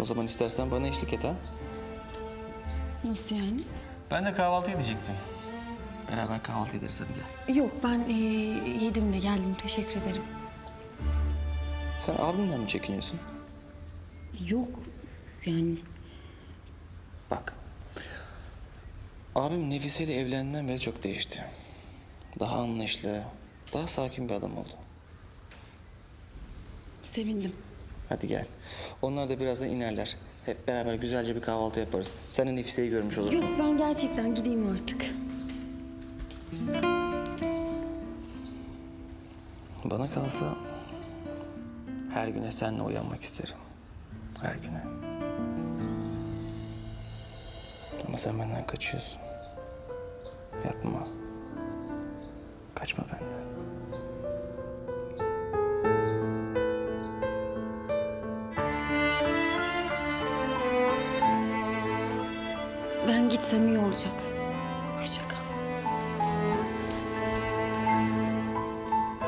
O zaman istersen bana eşlik et ha. Nasıl yani? Ben de kahvaltı edecektim. Beraber kahvaltı ederiz hadi gel. Yok ben ee, yedim de geldim teşekkür ederim. Sen abimden mi çekiniyorsun? Yok yani Bak. Abim Nefise ile evlendiğinden beri çok değişti. Daha anlayışlı, daha sakin bir adam oldu. sevindim. Hadi gel. Onlar da birazdan inerler. Hep beraber güzelce bir kahvaltı yaparız. Sen de Nefise'yi görmüş olursun. Yok ben gerçekten gideyim artık. Bana kalsa her güne seninle uyanmak isterim. Her güne. Ama sen benden kaçıyorsun. Yapma. Kaçma benden. Ben gitsem iyi olacak.